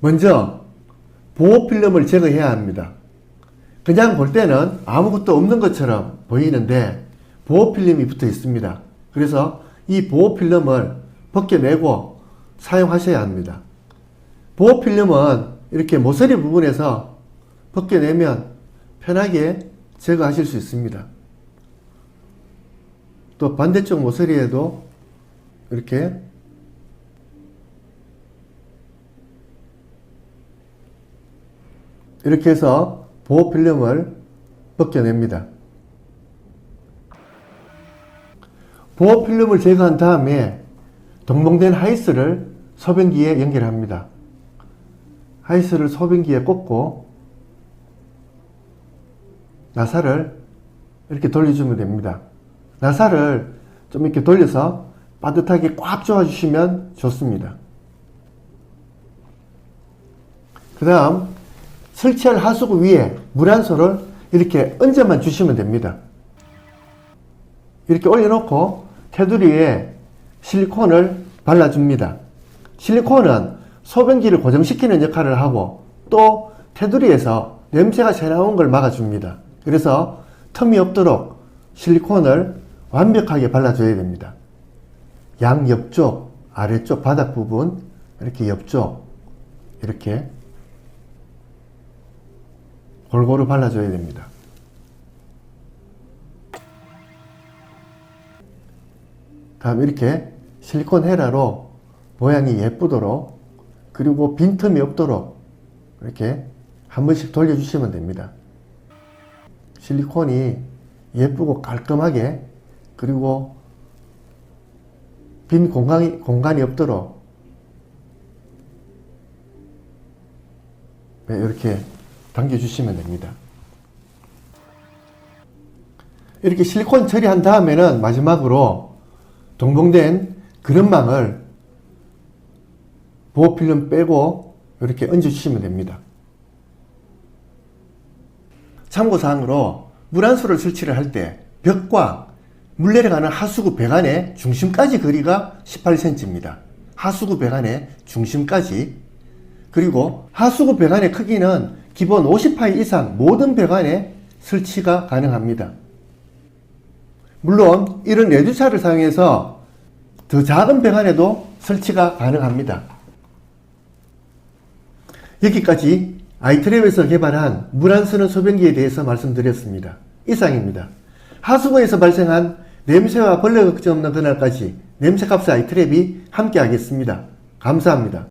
먼저 보호 필름을 제거해야 합니다. 그냥 볼 때는 아무것도 없는 것처럼 보이는데 보호 필름이 붙어 있습니다. 그래서 이 보호 필름을 벗겨내고 사용하셔야 합니다. 보호 필름은 이렇게 모서리 부분에서 벗겨내면 편하게 제거하실 수 있습니다. 또 반대쪽 모서리에도 이렇게 이렇게 해서 보호 필름을 벗겨냅니다. 보호 필름을 제거한 다음에 동봉된 하이스를 소변기에 연결합니다. 하이스를 소변기에 꽂고 나사를 이렇게 돌려주면 됩니다. 나사를 좀 이렇게 돌려서 빠듯하게 꽉 조아주시면 좋습니다. 그 다음 설치할 하수구 위에 물 한 소를 이렇게 얹어만 주시면 됩니다. 이렇게 올려놓고 테두리에 실리콘을 발라줍니다. 실리콘은 소변기를 고정시키는 역할을 하고 또 테두리에서 냄새가 새 나온 걸 막아줍니다. 그래서 틈이 없도록 실리콘을 완벽하게 발라줘야 됩니다. 양 옆쪽, 아래쪽 바닥 부분, 이렇게 옆쪽, 이렇게 골고루 발라줘야 됩니다. 다음 이렇게 실리콘 헤라로 모양이 예쁘도록 그리고 빈틈이 없도록 이렇게 한 번씩 돌려주시면 됩니다. 실리콘이 예쁘고 깔끔하게 그리고 빈 공간이, 공간이 없도록 네, 이렇게 당겨주시면 됩니다. 이렇게 실리콘 처리한 다음에는 마지막으로 동봉된 그릇망을 보호필름 빼고 이렇게 얹어주시면 됩니다. 참고사항으로 물안수를 설치를 할 때 벽과 물 내려가는 하수구 배관의 중심까지 거리가 18cm입니다. 하수구 배관의 중심까지 그리고 하수구 배관의 크기는 기본 50파이 이상 모든 배관에 설치가 가능합니다. 물론 이런 레드차를 사용해서 더 작은 배관에도 설치가 가능합니다. 여기까지 아이트랩에서 개발한 물 안 쓰는 소변기에 대해서 말씀드렸습니다. 이상입니다. 하수구에서 발생한 냄새와 벌레 걱정 없는 그날까지 냄새값의 아이트랩이 함께 하겠습니다. 감사합니다.